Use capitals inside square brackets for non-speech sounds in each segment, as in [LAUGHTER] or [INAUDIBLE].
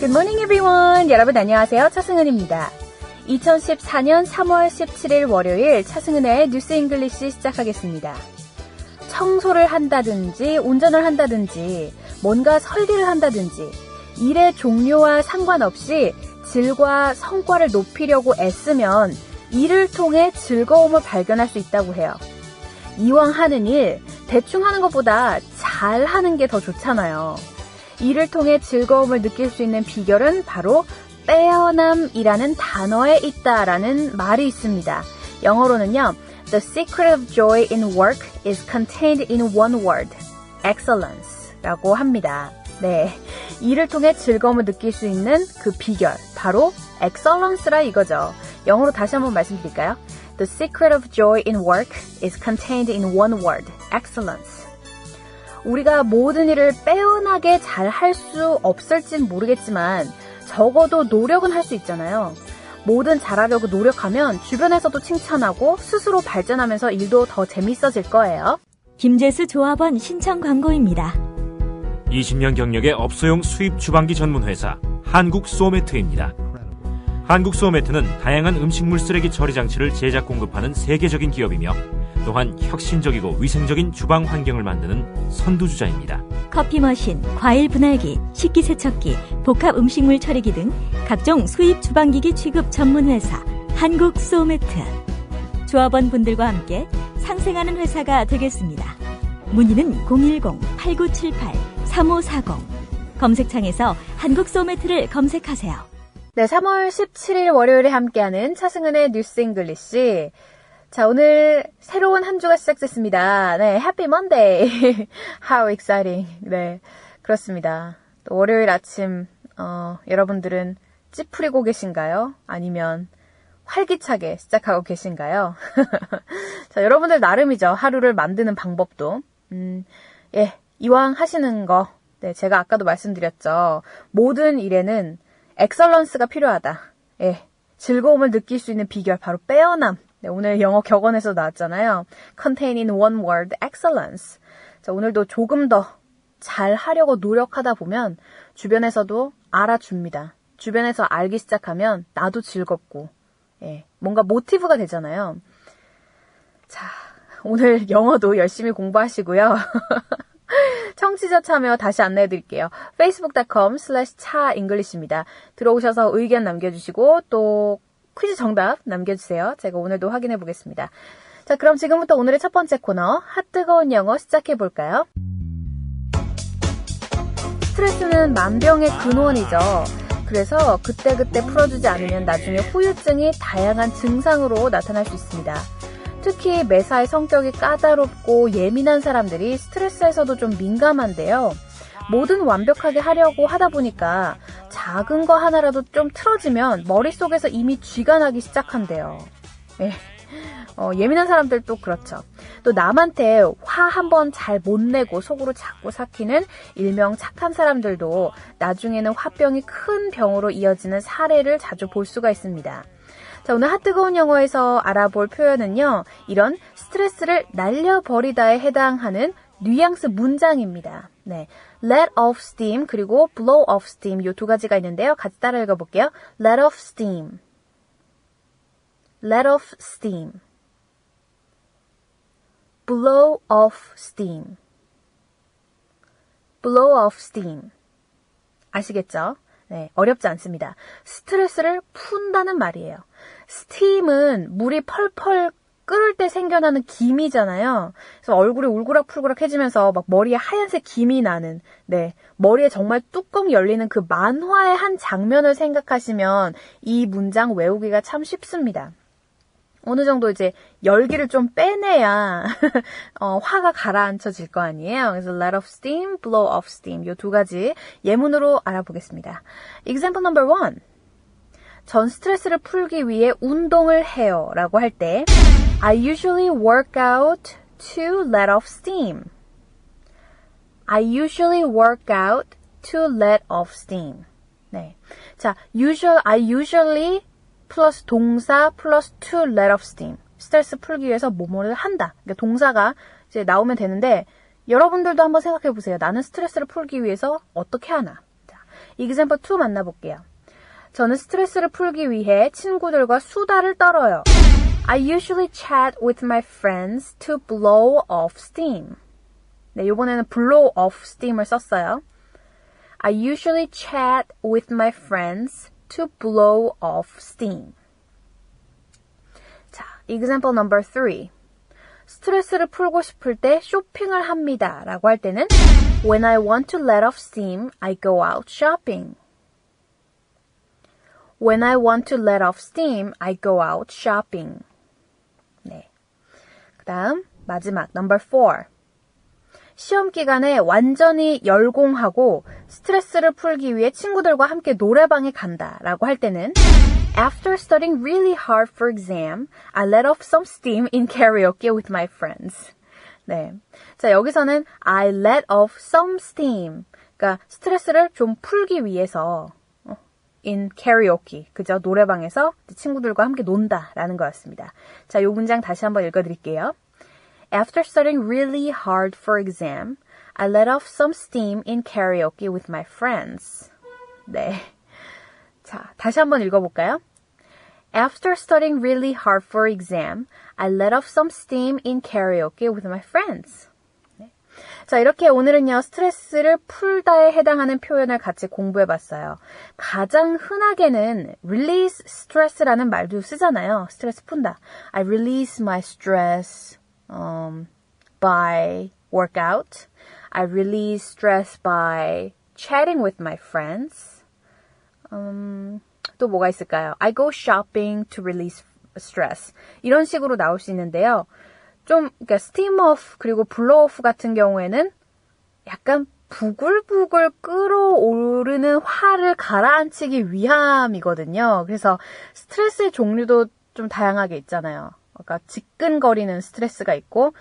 Good morning everyone. 여러분 안녕하세요. 차승은입니다. 2014년 3월 17일 월요일 차승은의 뉴스 잉글리시 시작하겠습니다. 청소를 한다든지 운전을 한다든지 뭔가 설계를 한다든지 일의 종류와 상관없이 질과 성과를 높이려고 애쓰면 일을 통해 즐거움을 발견할 수 있다고 해요. 이왕 하는 일 대충 하는 것보다 잘 하는 게 더 좋잖아요. 일을 통해 즐거움을 느낄 수 있는 비결은 바로 빼어남이라는 단어에 있다라는 말이 있습니다. 영어로는요. The secret of joy in work is contained in one word. excellence 라고 합니다. 네. 일을 통해 즐거움을 느낄 수 있는 그 비결. 바로 excellence라 이거죠. 영어로 다시 한번 말씀드릴까요? The secret of joy in work is contained in one word. excellence. 우리가 모든 일을 빼어나게 잘 할 수 없을진 모르겠지만 적어도 노력은 할 수 있잖아요. 뭐든 잘하려고 노력하면 주변에서도 칭찬하고 스스로 발전하면서 일도 더 재밌어질 거예요. 김재수 조합원 신청 광고입니다. 20년 경력의 업소용 수입 주방기 전문 회사 한국 소매트입니다. 한국 소매트는 다양한 음식물 쓰레기 처리 장치를 제작 공급하는 세계적인 기업이며 또한 혁신적이고 위생적인 주방 환경을 만드는 선두주자입니다. 커피 머신, 과일 분할기, 식기 세척기, 복합 음식물 처리기 등 각종 수입 주방기기 취급 전문 회사 한국 소매트. 조합원 분들과 함께 상생하는 회사가 되겠습니다. 문의는 010-8978-3540. 검색창에서 한국 소매트를 검색하세요. 네, 3월 17일 월요일에 함께하는 차승은의 뉴스 잉글리시. 자, 오늘 새로운 한 주가 시작됐습니다. 네, 해피 먼데이. [LAUGHS] How exciting. 네, 그렇습니다. 또 월요일 아침, 어, 여러분들은 찌푸리고 계신가요? 아니면 활기차게 시작하고 계신가요? [LAUGHS] 자, 여러분들 나름이죠. 하루를 만드는 방법도. 음, 예, 이왕 하시는 거. 네, 제가 아까도 말씀드렸죠. 모든 일에는 엑설런스가 필요하다. 예, 즐거움을 느낄 수 있는 비결 바로 빼어남. 네, 오늘 영어 격언에서 나왔잖아요. Contain in one word, excellence. 자, 오늘도 조금 더 잘 하려고 노력하다 보면 주변에서도 알아줍니다. 주변에서 알기 시작하면 나도 즐겁고, 예, 뭔가 모티브가 되잖아요. 자, 오늘 영어도 열심히 공부하시고요. [LAUGHS] 청취자 참여 다시 안내해 드릴게요. facebook.com slash 차잉글리시입니다. 들어오셔서 의견 남겨주시고 또 퀴즈 정답 남겨주세요. 제가 오늘도 확인해 보겠습니다. 자, 그럼 지금부터 오늘의 첫 번째 코너 핫뜨거운 영어 시작해 볼까요? 스트레스는 만병의 근원이죠. 그래서 그때그때 풀어주지 않으면 나중에 후유증이 다양한 증상으로 나타날 수 있습니다. 특히 매사의 성격이 까다롭고 예민한 사람들이 스트레스에서도 좀 민감한데요. 뭐든 완벽하게 하려고 하다 보니까 작은 거 하나라도 좀 틀어지면 머릿속에서 이미 쥐가 나기 시작한대요. 예. 어, 예민한 사람들도 그렇죠. 또 남한테 화 한번 잘 못 내고 속으로 자꾸 삭히는 일명 착한 사람들도 나중에는 화병이 큰 병으로 이어지는 사례를 자주 볼 수가 있습니다. 자, 오늘 핫뜨거운 영어에서 알아볼 표현은요, 이런 스트레스를 날려버리다에 해당하는 뉘앙스 문장입니다. 네. let off steam 그리고 blow off steam 요 두 가지가 있는데요. 같이 따라 읽어 볼게요. let off steam. let off steam. blow off steam. blow off steam. 아시겠죠? 네, 어렵지 않습니다. 스트레스를 푼다는 말이에요. 스팀은 물이 펄펄 끓을 때 생겨나는 김이잖아요. 그래서 얼굴이 울그락풀그락해지면서 막 머리에 하얀색 김이 나는, 네. 머리에 정말 뚜껑 열리는 그 만화의 한 장면을 생각하시면 이 문장 외우기가 참 쉽습니다. 어느 정도 이제 열기를 좀 빼내야 [LAUGHS] 어, 화가 가라앉혀질 거 아니에요. 그래서 let off steam, blow off steam 이두 가지 예문으로 알아보겠습니다. Example number one. 전 스트레스를 풀기 위해 운동을 해요 라고 할 때 I usually work out to let off steam. I usually work out to let off steam. 네. 자, usual, I usually 플러스 동사 플러스 to let off steam. 스트레스 풀기 위해서 뭐뭐를 한다. 그러니까 동사가 이제 나오면 되는데 여러분들도 한번 생각해 보세요. 나는 스트레스를 풀기 위해서 어떻게 하나. 자, example 2 만나볼게요. 저는 스트레스를 풀기 위해 친구들과 수다를 떨어요. I usually chat with my friends to blow off steam. 네, 요번에는 blow off steam을 썼어요. I usually chat with my friends to blow off steam. 자, example number 3. 스트레스를 풀고 싶을 때 쇼핑을 합니다. 라고 할 때는 When I want to let off steam, I go out shopping. When I want to let off steam, I go out shopping. 다음, 마지막, number 4. 시험 기간에 완전히 열공하고 스트레스를 풀기 위해 친구들과 함께 노래방에 간다 라고 할 때는 After studying really hard for exam, I let off some steam in karaoke with my friends. 네. 자, 여기서는 I let off some steam. 그러니까 스트레스를 좀 풀기 위해서 어, in karaoke. 그죠? 노래방에서 친구들과 함께 논다라는 거였습니다. 자, 요 문장 다시 한번 읽어 드릴게요. After studying really hard for exam, I let off some steam in karaoke with my friends. 네. 자, 다시 한번 읽어볼까요? After studying really hard for exam, I let off some steam in karaoke with my friends. 네. 자, 이렇게 오늘은요, 스트레스를 풀다에 해당하는 표현을 같이 공부해 봤어요. 가장 흔하게는 release stress라는 말도 쓰잖아요. 스트레스 푼다. I release my stress Um, by workout. I release stress by chatting with my friends. 음, 또 뭐가 있을까요? I go shopping to release stress. 이런 식으로 나올 수 있는데요. 좀, 그러니까 steam off 그리고 blow off 같은 경우에는 약간 부글부글 끓어오르는 화를 가라앉히기 위함이거든요. 그래서 스트레스의 종류도 좀 다양하게 있잖아요. 그러니까 지끈거리는 스트레스가 있고,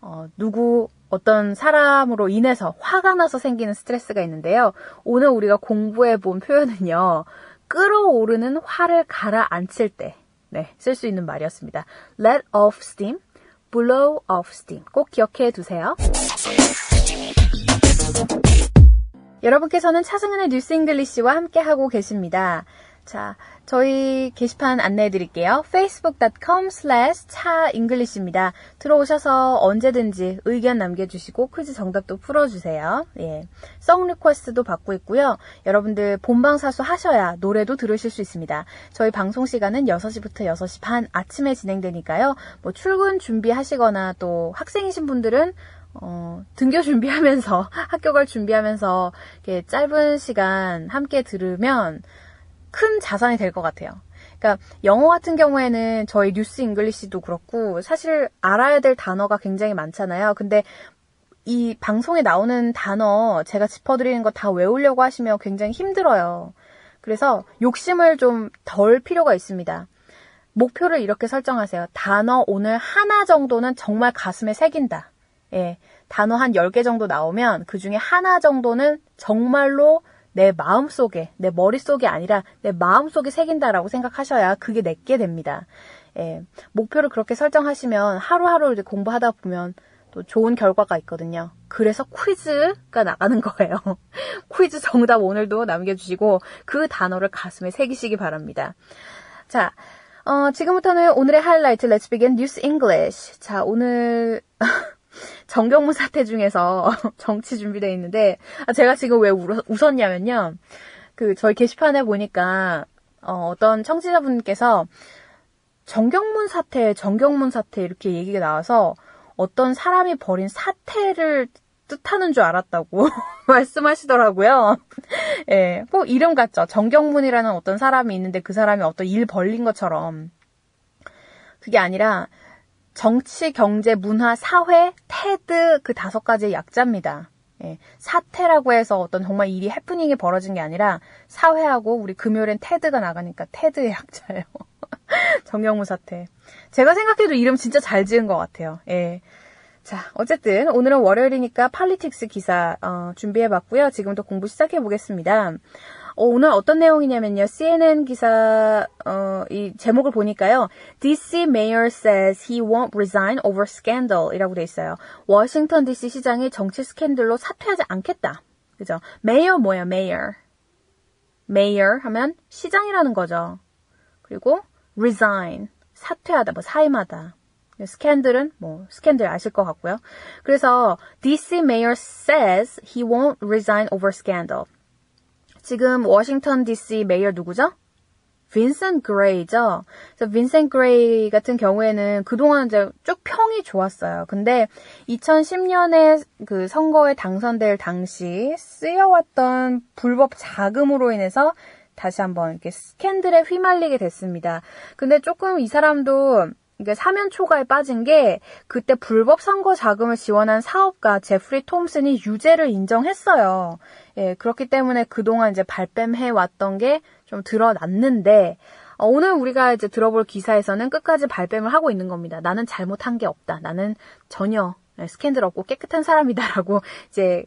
어, 누구, 어떤 사람으로 인해서 화가 나서 생기는 스트레스가 있는데요. 오늘 우리가 공부해 본 표현은요. 끓어오르는 화를 가라앉힐 때, 네, 쓸 수 있는 말이었습니다. let off steam, blow off steam. 꼭 기억해 두세요. 여러분께서는 차승은의 뉴스 잉글리시와 함께하고 계십니다. 자, 저희 게시판 안내해 드릴게요. facebook.com slash 차잉글리시입니다. 들어오셔서 언제든지 의견 남겨주시고 퀴즈 정답도 풀어주세요. 예. 송 리퀘스트도 받고 있고요. 여러분들 본방사수 하셔야 노래도 들으실 수 있습니다. 저희 방송 시간은 6시부터 6시 반 아침에 진행되니까요. 뭐 출근 준비하시거나 또 학생이신 분들은 어, 등교 준비하면서, [LAUGHS] 학교 갈 준비하면서, 짧은 시간 함께 들으면 큰 자산이 될 것 같아요. 그러니까 영어 같은 경우에는 저희 뉴스 잉글리시도 그렇고, 사실 알아야 될 단어가 굉장히 많잖아요. 근데 이 방송에 나오는 단어 제가 짚어드리는 거 다 외우려고 하시면 굉장히 힘들어요. 그래서 욕심을 좀 덜 필요가 있습니다. 목표를 이렇게 설정하세요. 단어 오늘 하나 정도는 정말 가슴에 새긴다. 예, 단어 한 10개 정도 나오면 그 중에 하나 정도는 정말로 내 마음 속에, 내 머릿속에 아니라 내 마음 속에 새긴다라고 생각하셔야 그게 내게 됩니다. 예, 목표를 그렇게 설정하시면 하루하루 공부하다 보면 또 좋은 결과가 있거든요. 그래서 퀴즈가 나가는 거예요. [LAUGHS] 퀴즈 정답 오늘도 남겨주시고 그 단어를 가슴에 새기시기 바랍니다. 자, 어, 지금부터는 오늘의 하이라이트 Let's begin News English. 자, 오늘 [LAUGHS] 정경무 사태 중에서 [LAUGHS] 정치 준비되어 있는데 아, 제가 지금 왜 웃었냐면요. 그 저희 게시판에 보니까 어, 어떤 청취자분께서 정경문 사태, 정경문 사태 이렇게 얘기가 나와서 어떤 사람이 벌인 사태를 뜻하는 줄 알았다고 [LAUGHS] 말씀하시더라고요. [LAUGHS] 예, 네, 꼭 이름 같죠. 정경문이라는 어떤 사람이 있는데 그 사람이 어떤 일 벌린 것처럼. 그게 아니라 정치, 경제, 문화, 사회, 테드 그 다섯 가지의 약자입니다. 예, 사태라고 해서 어떤 정말 일이 해프닝이 벌어진 게 아니라 사회하고 우리 금요일엔 테드가 나가니까 테드의 약자예요. [LAUGHS] 정경무 사태. 제가 생각해도 이름 진짜 잘 지은 것 같아요. 예. 자, 어쨌든 오늘은 월요일이니까 팔리틱스 기사 어, 준비해봤고요. 지금부터 공부 시작해보겠습니다. 어, 오늘 어떤 내용이냐면요. CNN 기사 어, 이 제목을 보니까요. DC mayor says he won't resign over scandal이라고 돼 있어요. 워싱턴 DC 시장이 정치 스캔들로 사퇴하지 않겠다. 그죠? 메이어 뭐야, 메이어. mayor 하면 시장이라는 거죠. 그리고 resign 사퇴하다, 뭐 사임하다. 스캔들은 뭐 스캔들 아실 것 같고요. 그래서 DC mayor says he won't resign over scandal. 지금 워싱턴 DC 메이어 누구죠? 빈센트 그레이죠. 그래서 빈센트 그레이 같은 경우에는 그동안 이제 쭉 평이 좋았어요. 근데 2010년에 그 선거에 당선될 당시 쓰여왔던 불법 자금으로 인해서 다시 한번 이렇게 스캔들에 휘말리게 됐습니다. 근데 조금 이 사람도 이게 사면 초과에 빠진 게 그때 불법 선거 자금을 지원한 사업가 제프리 톰슨이 유죄를 인정했어요. 예, 그렇기 때문에 그동안 이제 발뺌해 왔던 게 좀 드러났는데 어, 오늘 우리가 이제 들어볼 기사에서는 끝까지 발뺌을 하고 있는 겁니다. 나는 잘못한 게 없다. 나는 전혀 예, 스캔들 없고 깨끗한 사람이다라고 [LAUGHS] 이제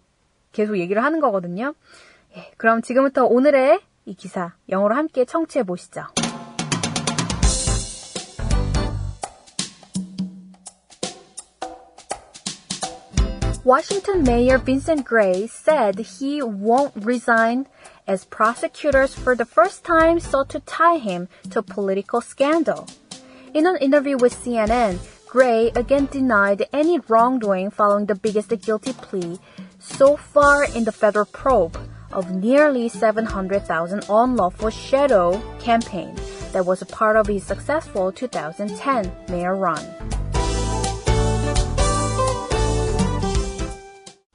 계속 얘기를 하는 거거든요. 예, 그럼 지금부터 오늘의 이 기사 영어로 함께 청취해 보시죠. Washington Mayor Vincent Gray said he won't resign as prosecutors for the first time sought to tie him to a political scandal. In an interview with CNN, Gray again denied any wrongdoing following the biggest guilty plea so far in the federal probe of nearly 700,000 unlawful shadow campaign that was a part of his successful 2010 mayor run.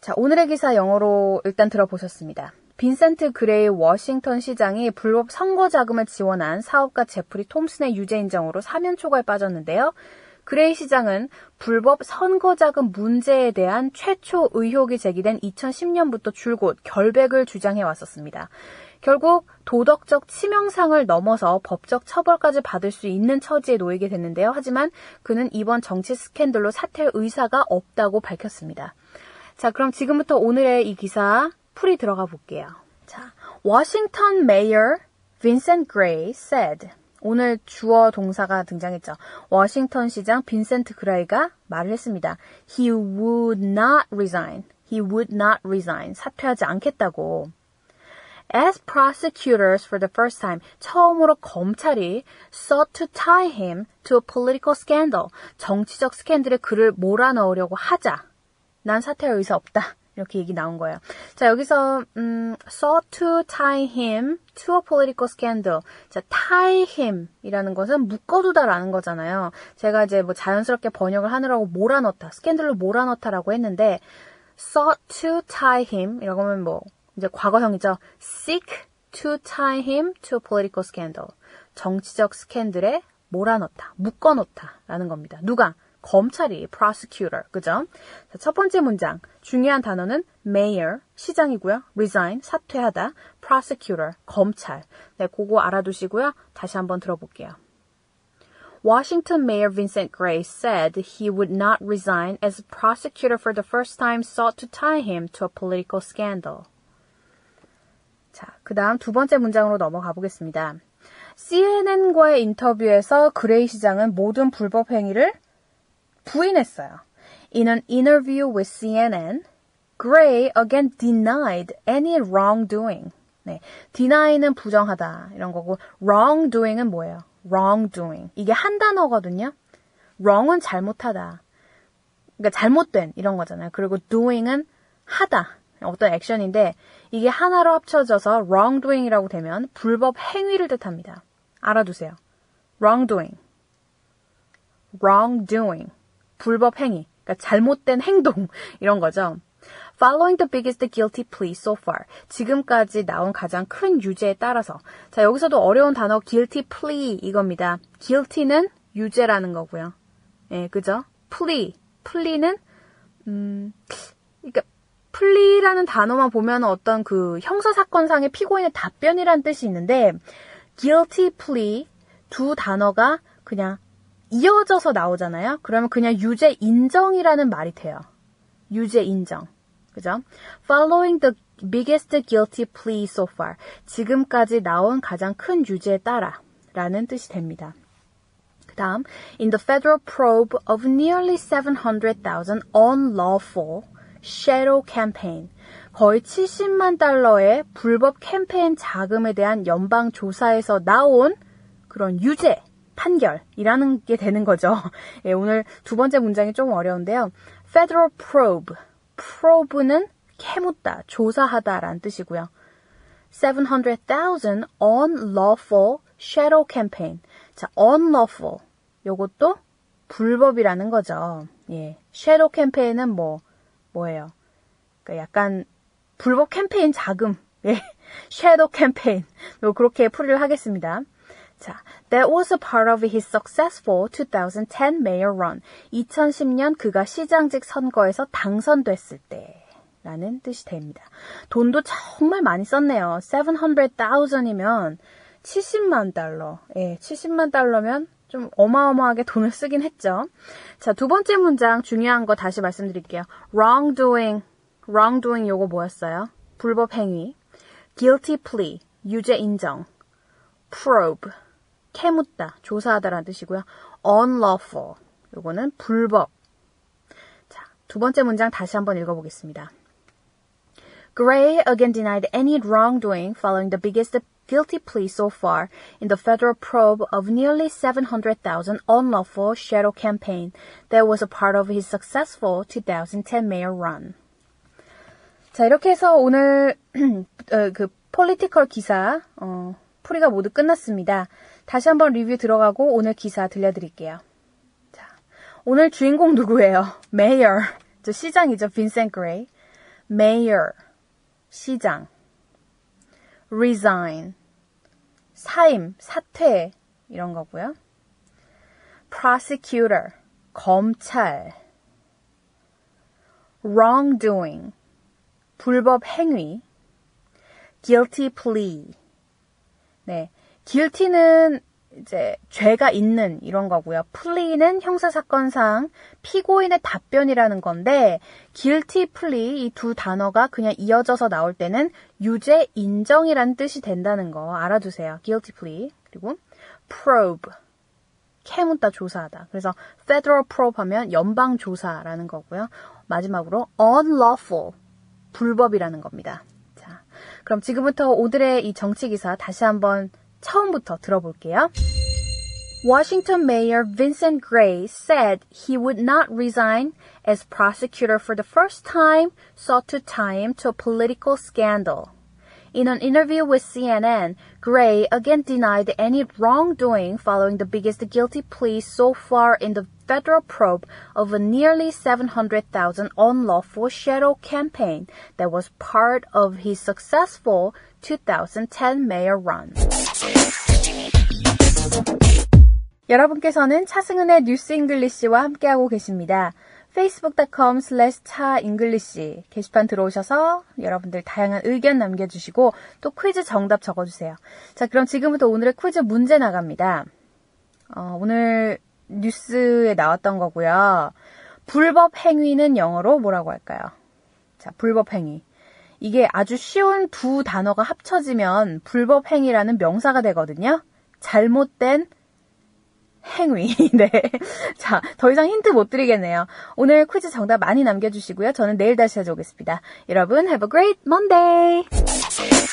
자, 오늘의 기사 영어로 일단 들어보셨습니다. 빈센트 그레이 워싱턴 시장이 불법 선거 자금을 지원한 사업가 제프리 톰슨의 유죄 인정으로 사면 초과에 빠졌는데요. 그레이 시장은 불법 선거 자금 문제에 대한 최초 의혹이 제기된 2010년부터 줄곧 결백을 주장해 왔었습니다. 결국 도덕적 치명상을 넘어서 법적 처벌까지 받을 수 있는 처지에 놓이게 됐는데요. 하지만 그는 이번 정치 스캔들로 사퇴 의사가 없다고 밝혔습니다. 자, 그럼 지금부터 오늘의 이 기사 풀이 들어가 볼게요. 자, Washington Mayor Vincent Gray said 오늘 주어 동사가 등장했죠. 워싱턴 시장 빈센트 그레이가 말을 했습니다. He would not resign. He would not resign. 사퇴하지 않겠다고. As prosecutors for the first time, 처음으로 검찰이 sought to tie him to a political scandal, 정치적 스캔들에 그를 몰아넣으려고 하자. 난 사퇴할 의사 없다. 이렇게 얘기 나온 거예요. 자, 여기서, 음, sought to tie him to a political scandal. 자, tie him 이라는 것은 묶어두다 라는 거잖아요. 제가 이제 뭐 자연스럽게 번역을 하느라고 몰아넣다, 스캔들로 몰아넣다라고 했는데, sought to tie him 이라고 하면 뭐, 이제 과거형이죠. seek to tie him to a political scandal. 정치적 스캔들에 몰아넣다, 묶어놓다 라는 겁니다. 누가? 검찰이 prosecutor, 그죠? 자, 첫 번째 문장 중요한 단어는 mayor 시장이고요. resign 사퇴하다, prosecutor 검찰. 네, 그거 알아두시고요. 다시 한번 들어볼게요. Washington Mayor Vincent Gray said he would not resign as a prosecutor for the first time sought to tie him to a political scandal. 자, 그 다음 두 번째 문장으로 넘어가 보겠습니다. CNN과의 인터뷰에서 그레이 시장은 모든 불법 행위를 부인했어요. In an interview with CNN, Gray again denied any wrongdoing. 네, deny는 부정하다 이런 거고 wrongdoing은 뭐예요? wrongdoing. 이게 한 단어거든요. wrong은 잘못하다. 그러니까 잘못된 이런 거잖아요. 그리고 doing은 하다. 어떤 액션인데 이게 하나로 합쳐져서 wrongdoing이라고 되면 불법 행위를 뜻합니다. 알아두세요. wrongdoing. wrongdoing. 불법 행위, 그러니까 잘못된 행동 [LAUGHS] 이런 거죠. Following the biggest guilty plea so far. 지금까지 나온 가장 큰 유죄에 따라서. 자, 여기서도 어려운 단어 guilty plea 이겁니다. guilty는 유죄라는 거고요. 예, 그죠? plea. plea는 음, 그러니까 플리라는 단어만 보면 어떤 그 형사 사건상의 피고인의 답변이란 뜻이 있는데 guilty plea 두 단어가 그냥 이어져서 나오잖아요. 그러면 그냥 유죄 인정이라는 말이 돼요. 유죄 인정. 그죠? Following the biggest guilty plea so far. 지금까지 나온 가장 큰 유죄에 따라 라는 뜻이 됩니다. 그 다음, in the federal probe of nearly 700,000 unlawful shadow campaign. 거의 70만 달러의 불법 캠페인 자금에 대한 연방 조사에서 나온 그런 유죄 판결이라는 게 되는 거죠. [LAUGHS] 예, 오늘 두 번째 문장이 좀 어려운데요. Federal probe. probe는 캐묻다, 조사하다라는 뜻이고요. 700,000 unlawful shadow campaign. 자, unlawful. 요것도 불법이라는 거죠. 예. shadow campaign은 뭐, 뭐예요? 그러니까 약간 불법 캠페인 자금. 예. [LAUGHS] shadow campaign. 요 그렇게 풀이를 하겠습니다. 자, that was a part of his successful 2010 mayor run. 2010년 그가 시장직 선거에서 당선됐을 때. 라는 뜻이 됩니다. 돈도 정말 많이 썼네요. 700,000이면 70만 달러. 예, 70만 달러면 좀 어마어마하게 돈을 쓰긴 했죠. 자, 두 번째 문장 중요한 거 다시 말씀드릴게요. wrongdoing. wrongdoing 요거 뭐였어요? 불법 행위. guilty plea. 유죄 인정. probe. 캐묻다, 조사하다라는 뜻이고요. unlawful. 요거는 불법. 자, 두 번째 문장 다시 한번 읽어보겠습니다. Gray again denied any wrongdoing following the biggest guilty plea so far in the federal probe of nearly 700,000 unlawful shadow campaign that was a part of his successful 2010 mayor run. 자, 이렇게 해서 오늘 어, 그 폴리티컬 기사 어, 풀이가 모두 끝났습니다. 다시 한번 리뷰 들어가고 오늘 기사 들려드릴게요. 자, 오늘 주인공 누구예요? Mayor. 저 시장이죠. 빈센트 그레이. Mayor. 시장. resign. 사임, 사퇴. 이런 거고요. prosecutor. 검찰. wrongdoing. 불법 행위. guilty plea. 네. Guilty는 이제 죄가 있는 이런 거고요. plea는 형사 사건상 피고인의 답변이라는 건데 guilty plea 이 두 단어가 그냥 이어져서 나올 때는 유죄 인정이라는 뜻이 된다는 거 알아두세요. guilty plea 그리고 probe 캐묻다 조사하다. 그래서 federal probe 하면 연방 조사라는 거고요. 마지막으로 unlawful 불법이라는 겁니다. 자, 그럼 지금부터 오늘의 이 정치 기사 다시 한번 처음부터 들어볼게요. Washington Mayor Vincent Gray said he would not resign as prosecutor for the first time sought to tie him to a political scandal. In an interview with CNN, Gray again denied any wrongdoing following the biggest guilty plea so far in the federal probe of a nearly 700,000 unlawful shadow campaign that was part of his successful 2010 mayor run. 여러분께서는 차승은의 뉴스 잉글리시와 함께하고 계십니다. facebook.com slash 차잉글리시 게시판 들어오셔서 여러분들 다양한 의견 남겨주시고 또 퀴즈 정답 적어주세요. 자, 그럼 지금부터 오늘의 퀴즈 문제 나갑니다. 어, 오늘 뉴스에 나왔던 거고요. 불법 행위는 영어로 뭐라고 할까요? 자, 불법 행위. 이게 아주 쉬운 두 단어가 합쳐지면 불법 행위라는 명사가 되거든요. 잘못된 행위. [LAUGHS] 네. 자, 더 이상 힌트 못 드리겠네요. 오늘 퀴즈 정답 많이 남겨주시고요. 저는 내일 다시 찾아오겠습니다. 여러분, have a great Monday!